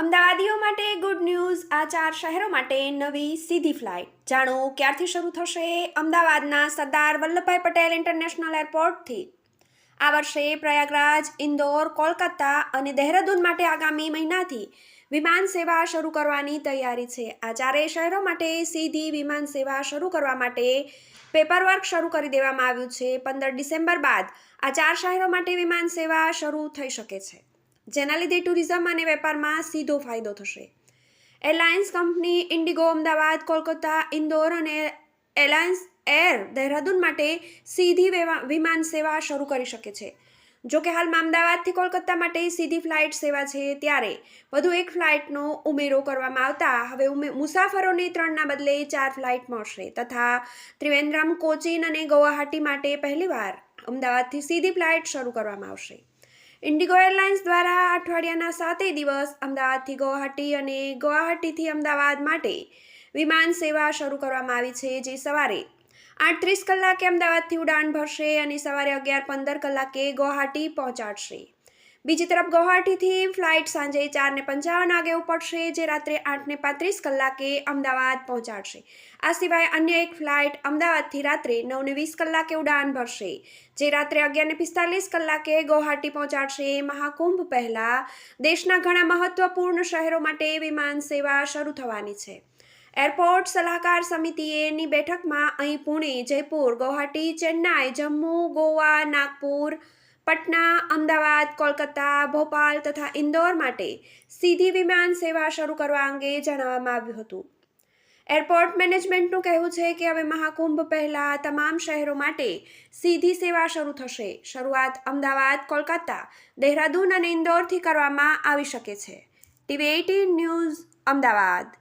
અમદાવાદીઓ માટે good news. આ ચાર શહેરો માટે નવી સીધી ફ્લાઇટ. જાણો ક્યારથી શરૂ થશે અમદાવાદના સરદાર વલ્લભભાઈ પટેલ ઇન્ટરનેશનલ એરપોર્ટથી? આ વર્ષે પ્રયાગરાજ, ઇન્દોર, કોલકાતા અને દહેરાદૂન માટે આગામી મહિનાથી વિમાન સેવા શરૂ કરવાની તૈયારી છે. આ ચારેય શહેરો માટે સીધી વિમાન સેવા શરૂ કરવા માટે પેપરવર્ક શરૂ કરી દેવામાં આવ્યું છે. પંદર ડિસેમ્બર બાદ આ ચાર શહેરો માટે વિમાન સેવા શરૂ થઈ શકે છે. જેના લીધે ટુરિઝમ અને વેપારમાં સીધો ફાયદો થશે. એરલાઇન્સ કંપની ઇન્ડિગો, અમદાવાદ, કોલકાતા, ઇન્દોર અને એરલાઇન્સ એર દહેરાદૂન માટે સીધી વિમાન સેવા શરૂ કરી શકે છે. જો કે હાલમાં અમદાવાદથી કોલકાતા માટે સીધી ફ્લાઇટ સેવા છે ત્યારે વધુ એક ફ્લાઇટનો ઉમેરો કરવામાં આવતા હવે મુસાફરોને ત્રણના બદલે ચાર ફ્લાઇટ મળશે તથા ત્રિવેન્દ્રમ, કોચીન અને ગુવાહાટી માટે પહેલીવાર અમદાવાદથી સીધી ફ્લાઇટ શરૂ કરવામાં આવશે. ઇન્ડિગો એરલાઇન્સ દ્વારા અઠવાડિયાના સાતેય દિવસ અમદાવાદથી ગુવાહાટી અને ગુવાહાટીથી અમદાવાદ માટે વિમાન સેવા શરૂ કરવામાં આવી છે, જે સવારે આઠ ત્રીસ કલાકે અમદાવાદથી ઉડાન ભરશે અને સવારે અગિયાર પંદર કલાકે ગુવાહાટી પહોંચાડશે. બીજી તરફ ગુવાહાટીથી ફ્લાઇટ સાંજે ચારને પંચાવન વાગે ઉપડશે, જે રાત્રે આઠને પાંત્રીસ કલાકે અમદાવાદ પહોંચાડશે. આ સિવાય અન્ય એક ફ્લાઇટ અમદાવાદથી રાત્રે નવને વીસ કલાકે ઉડાન ભરશે, જે રાત્રે અગિયારને પિસ્તાલીસ કલાકે ગુવાહાટી પહોંચાડશે. મહાકુંભ પહેલા દેશના ઘણા મહત્વપૂર્ણ શહેરો માટે વિમાન સેવા શરૂ થવાની છે. એરપોર્ટ સલાહકાર સમિતિએની બેઠકમાં અહીં પુણે, જયપુર, ગુવાહાટી, ચેન્નાઈ, જમ્મુ, ગોવા, નાગપુર પટના, અમદાવાદ, કોલકાતા, ભોપાલ તથા ઇન્દોર માટે સીધી વિમાન સેવા શરૂ કરવા અંગે જણાવવામાં આવ્યું હતું. એરપોર્ટ મેનેજમેન્ટનું કહેવું છે કે હવે મહાકુંભ પહેલાં તમામ શહેરો માટે સીધી સેવા શરૂ થશે. શરૂઆત અમદાવાદ, કોલકાતા, દહેરાદૂન અને ઇન્દોરથી કરવામાં આવી શકે છે. TV eighteen news, Ahmedabad.